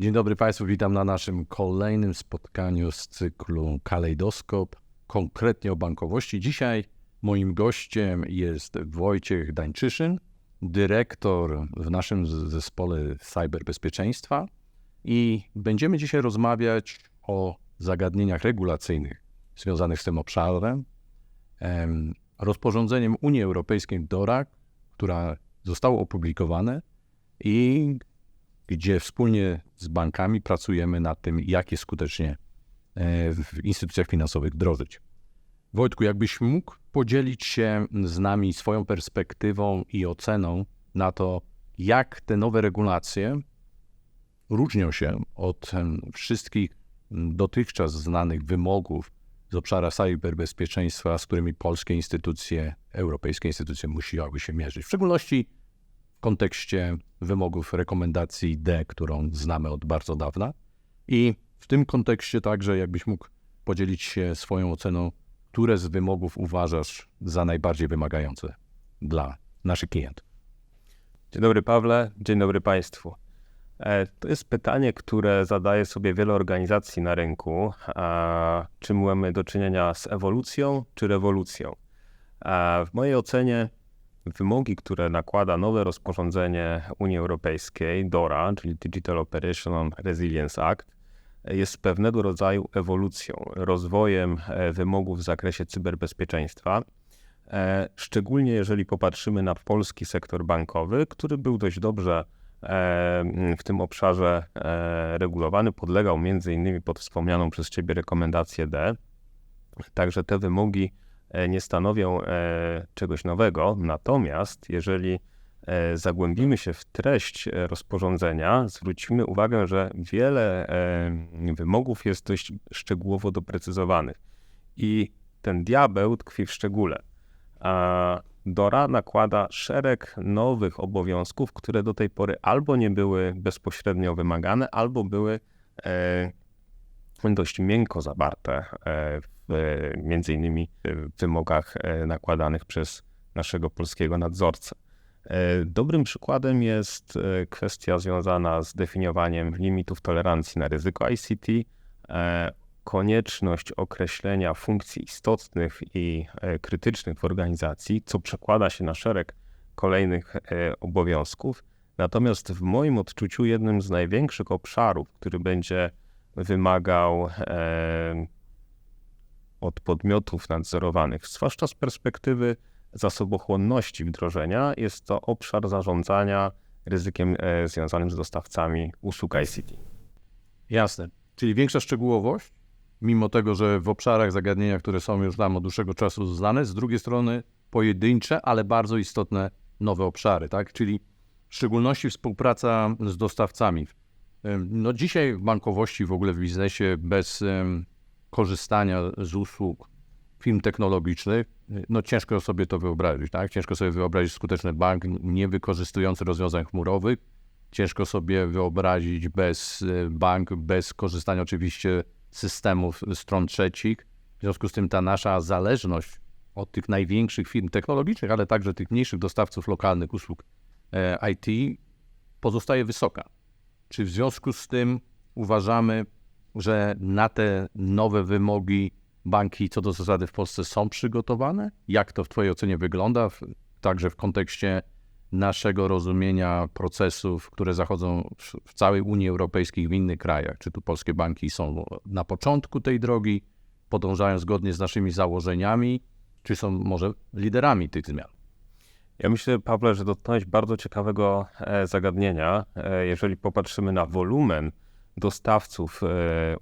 Dzień dobry Państwu, witam na naszym kolejnym spotkaniu z cyklu Kalejdoskop, konkretnie o bankowości. Dzisiaj moim gościem jest Wojciech Dańczyszyn, dyrektor w naszym zespole cyberbezpieczeństwa i będziemy dzisiaj rozmawiać o zagadnieniach regulacyjnych związanych z tym obszarem, rozporządzeniem Unii Europejskiej DORA, która zostało opublikowane i gdzie wspólnie z bankami pracujemy nad tym, jak je skutecznie e, w instytucjach finansowych wdrożyć. Wojtku, jakbyś mógł podzielić się z nami swoją perspektywą i oceną na to, jak te nowe regulacje różnią się od wszystkich dotychczas znanych wymogów z obszara cyberbezpieczeństwa, z którymi polskie instytucje, europejskie instytucje musiały się mierzyć. W szczególności kontekście wymogów rekomendacji D, którą znamy od bardzo dawna. I w tym kontekście także, jakbyś mógł podzielić się swoją oceną, które z wymogów uważasz za najbardziej wymagające dla naszych klientów? Dzień dobry, Pawle. Dzień dobry Państwu. E, to jest pytanie, które zadaje sobie wiele organizacji na rynku. Czy mamy do czynienia z ewolucją czy rewolucją? W mojej ocenie wymogi, które nakłada nowe rozporządzenie Unii Europejskiej, DORA, czyli Digital Operational Resilience Act, jest pewnego rodzaju ewolucją, rozwojem e, wymogów w zakresie cyberbezpieczeństwa. E, szczególnie jeżeli popatrzymy na polski sektor bankowy, który był dość dobrze e, w tym obszarze regulowany, podlegał między innymi pod wspomnianą przez Ciebie rekomendację D. Także te wymogi nie stanowią e, czegoś nowego. Natomiast jeżeli e, zagłębimy się w treść rozporządzenia, zwrócimy uwagę, że wiele wymogów jest dość szczegółowo doprecyzowanych. I ten diabeł tkwi w szczególe. A DORA nakłada szereg nowych obowiązków, które do tej pory albo nie były bezpośrednio wymagane, albo były dość miękko zawarte w między innymi wymogach e, nakładanych przez naszego polskiego nadzorcę. E, dobrym przykładem jest e, kwestia związana z definiowaniem limitów tolerancji na ryzyko ICT, konieczność określenia funkcji istotnych i krytycznych w organizacji, co przekłada się na szereg kolejnych obowiązków. Natomiast w moim odczuciu jednym z największych obszarów, który będzie wymagał od podmiotów nadzorowanych, zwłaszcza z perspektywy zasobochłonności wdrożenia, jest to obszar zarządzania ryzykiem e, związanym z dostawcami usług ICT. Jasne. Czyli większa szczegółowość, mimo tego, że w obszarach zagadnienia, które są już nam od dłuższego czasu znane, z drugiej strony pojedyncze, ale bardzo istotne nowe obszary, tak? Czyli w szczególności współpraca z dostawcami. No dzisiaj w bankowości, w ogóle w biznesie bez korzystania z usług firm technologicznych, no ciężko sobie to wyobrazić, tak? Ciężko sobie wyobrazić skuteczny bank nie wykorzystujący rozwiązań chmurowych, ciężko sobie wyobrazić bez e, bank, bez korzystania oczywiście systemów stron trzecich. W związku z tym ta nasza zależność od tych największych firm technologicznych, ale także tych mniejszych dostawców lokalnych usług e, IT pozostaje wysoka. Czy w związku z tym uważamy, że na te nowe wymogi banki co do zasady w Polsce są przygotowane? Jak to w Twojej ocenie wygląda, także w kontekście naszego rozumienia procesów, które zachodzą w, w całej Unii Europejskiej, w innych krajach? Czy tu polskie banki są na początku tej drogi, podążają zgodnie z naszymi założeniami, czy są może liderami tych zmian? Ja myślę, Pawle, że dotknąłeś bardzo ciekawego e, zagadnienia. E, jeżeli popatrzymy na wolumen dostawców e,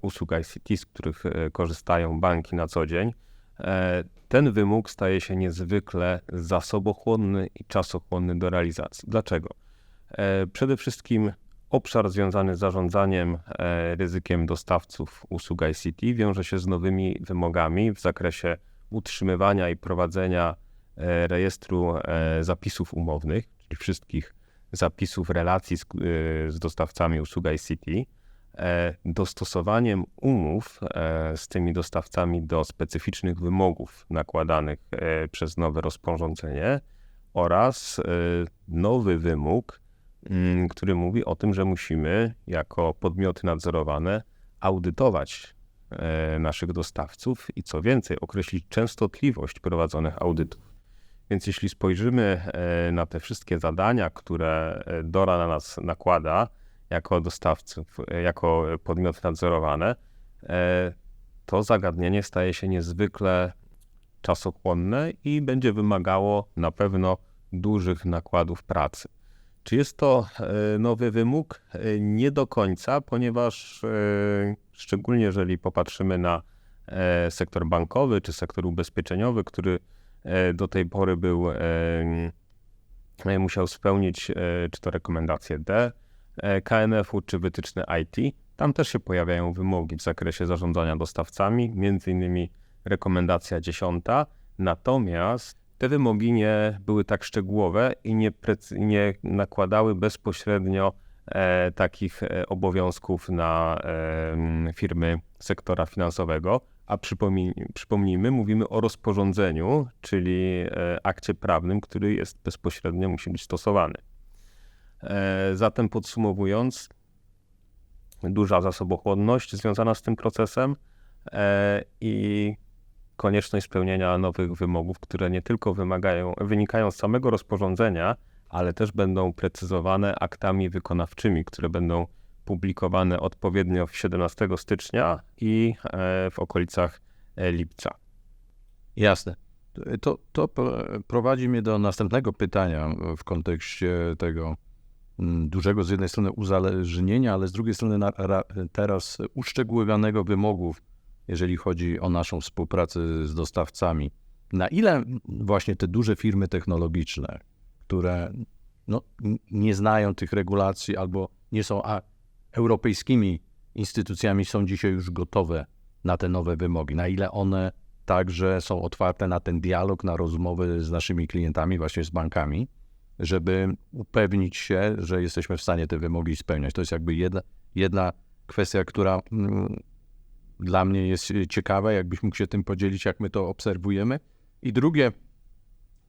usług ICT, z których e, korzystają banki na co dzień, e, ten wymóg staje się niezwykle zasobochłonny i czasochłonny do realizacji. Dlaczego? Przede wszystkim obszar związany z zarządzaniem ryzykiem dostawców usług ICT wiąże się z nowymi wymogami w zakresie utrzymywania i prowadzenia rejestru zapisów umownych, czyli wszystkich zapisów relacji z, z dostawcami usług ICT dostosowaniem umów e, z tymi dostawcami do specyficznych wymogów nakładanych e, przez nowe rozporządzenie oraz nowy wymóg mm, który mówi o tym, że musimy jako podmioty nadzorowane audytować e, naszych dostawców i co więcej, określić częstotliwość prowadzonych audytów. Więc jeśli spojrzymy e, na te wszystkie zadania, które e, DORA na nas nakłada jako dostawców, e, jako podmioty nadzorowane, to zagadnienie staje się niezwykle czasochłonne i będzie wymagało na pewno dużych nakładów pracy. Czy jest to e, nowy wymóg? E, Nie do końca, ponieważ szczególnie jeżeli popatrzymy na sektor bankowy czy sektor ubezpieczeniowy, który do tej pory był, musiał spełnić czy to rekomendacje D KNF-u, czy wytyczne IT, tam też się pojawiają wymogi w zakresie zarządzania dostawcami, między innymi rekomendacja 10. Natomiast te wymogi nie były tak szczegółowe i nie, nie nakładały bezpośrednio e, takich e, obowiązków na e, firmy sektora finansowego. A przypomnij, przypomnijmy, mówimy o rozporządzeniu, czyli e, akcie prawnym, który jest bezpośrednio musi być stosowany. E, zatem podsumowując, duża zasobochłonność związana z tym procesem e, i konieczność spełnienia nowych wymogów, które nie tylko wymagają, wynikają z samego rozporządzenia, ale też będą precyzowane aktami wykonawczymi, które będą publikowane odpowiednio w 17 stycznia i e, w okolicach lipca. Jasne. To, to pro- prowadzi mnie do następnego pytania w kontekście tego dużego z jednej strony uzależnienia, ale z drugiej strony teraz uszczegółowionego wymogów, jeżeli chodzi o naszą współpracę z dostawcami. Na ile właśnie te duże firmy technologiczne, które no, nie znają tych regulacji albo nie są a, europejskimi instytucjami, są dzisiaj już gotowe na te nowe wymogi, na ile one także są otwarte na ten dialog, na rozmowy z naszymi klientami, właśnie z bankami, żeby upewnić się, że jesteśmy w stanie te wymogi spełniać. To jest jakby jedna, jedna kwestia, która mm, dla mnie jest ciekawa, jakbyś mógł się tym podzielić, jak my to obserwujemy. I drugie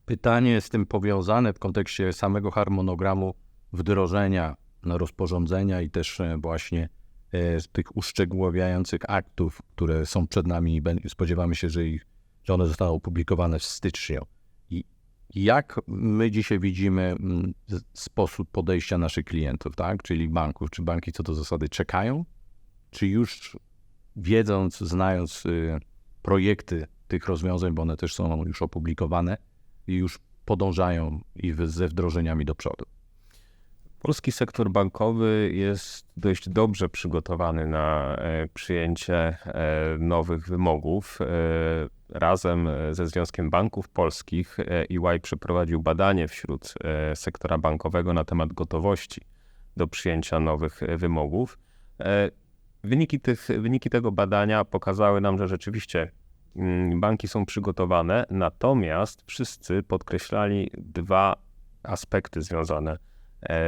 pytanie z tym powiązane w kontekście samego harmonogramu wdrożenia no, rozporządzenia i też e, właśnie e, tych uszczegółowiających aktów, które są przed nami i spodziewamy się, że, ich, że one zostaną opublikowane w styczniu. Jak my dzisiaj widzimy mm, sposób podejścia naszych klientów, tak? czyli banków, czy banki co do zasady czekają, czy już wiedząc, znając y, projekty tych rozwiązań, bo one też są już opublikowane już podążają i ze wdrożeniami do przodu. Polski sektor bankowy jest dość dobrze przygotowany na e, przyjęcie e, nowych wymogów. E, Razem ze Związkiem Banków Polskich EY przeprowadził badanie wśród sektora bankowego na temat gotowości do przyjęcia nowych wymogów. Wyniki, tych, wyniki tego badania pokazały nam, że rzeczywiście mm, banki są przygotowane, natomiast wszyscy podkreślali dwa aspekty związane e,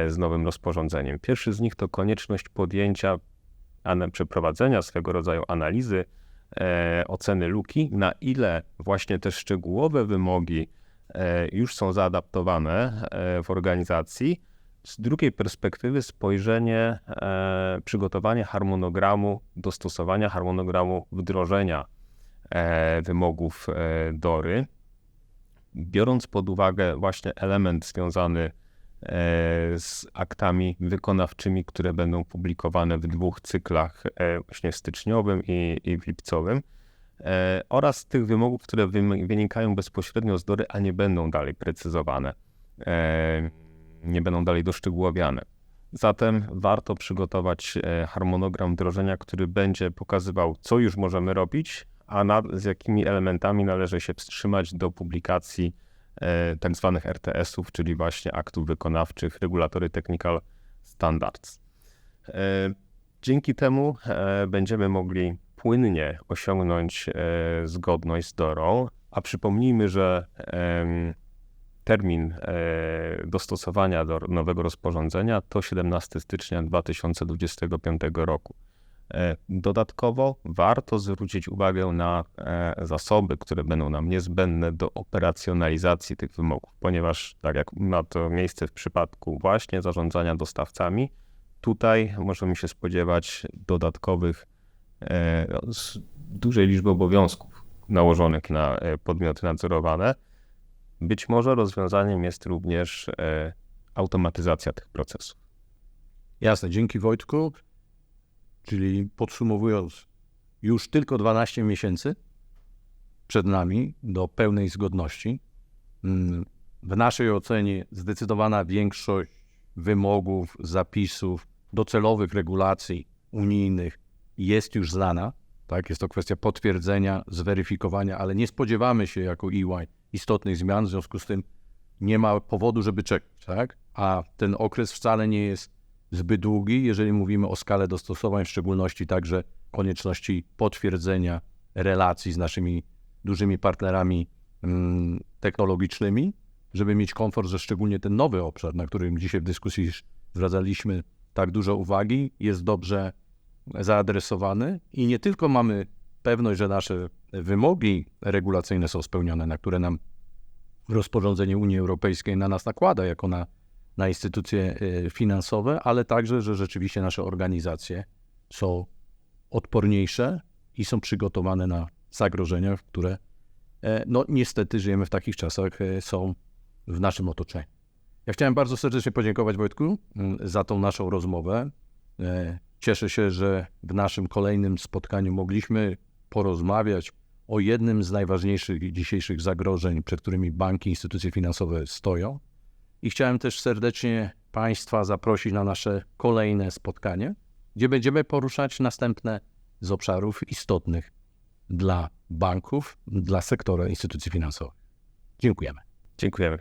z nowym rozporządzeniem. Pierwszy z nich to konieczność podjęcia, przeprowadzenia swego rodzaju analizy, e, oceny luki, na ile właśnie te szczegółowe wymogi e, już są zaadaptowane e, w organizacji. Z drugiej perspektywy spojrzenie, e, przygotowanie harmonogramu, dostosowania harmonogramu wdrożenia e, wymogów e, DORY, biorąc pod uwagę właśnie element związany e, z aktami wykonawczymi, które będą publikowane w dwóch cyklach, e, właśnie styczniowym i, i w lipcowym, e, oraz tych wymogów, które wynikają bezpośrednio z DORY, a nie będą dalej precyzowane, e, nie będą dalej doszczegółowiane. Zatem warto przygotować e, harmonogram wdrożenia, który będzie pokazywał, co już możemy robić, a nad, z jakimi elementami należy się wstrzymać do publikacji e, tak zwanych RTS-ów, czyli właśnie aktów wykonawczych, Regulatory Technical Standards. E, dzięki temu e, będziemy mogli płynnie osiągnąć e, zgodność z DORą, a przypomnijmy, że termin e, dostosowania do nowego rozporządzenia to 17 stycznia 2025 roku. E, Dodatkowo warto zwrócić uwagę na e, zasoby, które będą nam niezbędne do operacjonalizacji tych wymogów, ponieważ tak jak ma to miejsce w przypadku właśnie zarządzania dostawcami, tutaj możemy się spodziewać dodatkowych e, z dużej liczby obowiązków nałożonych na podmioty nadzorowane. Być może rozwiązaniem jest również automatyzacja tych procesów. Jasne, dzięki Wojtku. Czyli podsumowując, już tylko 12 miesięcy przed nami do pełnej zgodności. Mm, W naszej ocenie zdecydowana większość wymogów, zapisów, docelowych regulacji unijnych jest już znana. Tak, jest to kwestia potwierdzenia, zweryfikowania, ale nie spodziewamy się jako EY istotnych zmian, w związku z tym nie ma powodu, żeby czekać. Tak? A ten okres wcale nie jest zbyt długi, jeżeli mówimy o skalę dostosowań, w szczególności także konieczności potwierdzenia relacji z naszymi dużymi partnerami mm, technologicznymi, żeby mieć komfort, że szczególnie ten nowy obszar, na którym dzisiaj w dyskusji zwracaliśmy tak dużo uwagi, jest dobrze zaadresowany i nie tylko mamy pewność, że nasze wymogi regulacyjne są spełnione, na które nam rozporządzenie Unii Europejskiej na nas nakłada, jako na na instytucje y, finansowe, ale także, że rzeczywiście nasze organizacje są odporniejsze i są przygotowane na zagrożenia, które e, no niestety żyjemy w takich czasach, e, są w naszym otoczeniu. Ja chciałem bardzo serdecznie podziękować Wojtku mm, za tą naszą rozmowę. E, Cieszę się, że w naszym kolejnym spotkaniu mogliśmy porozmawiać o jednym z najważniejszych dzisiejszych zagrożeń, przed którymi banki, instytucje finansowe stoją. I chciałem też serdecznie Państwa zaprosić na nasze kolejne spotkanie, gdzie będziemy poruszać następne z obszarów istotnych dla banków, dla sektora instytucji finansowych. Dziękujemy. Dziękujemy.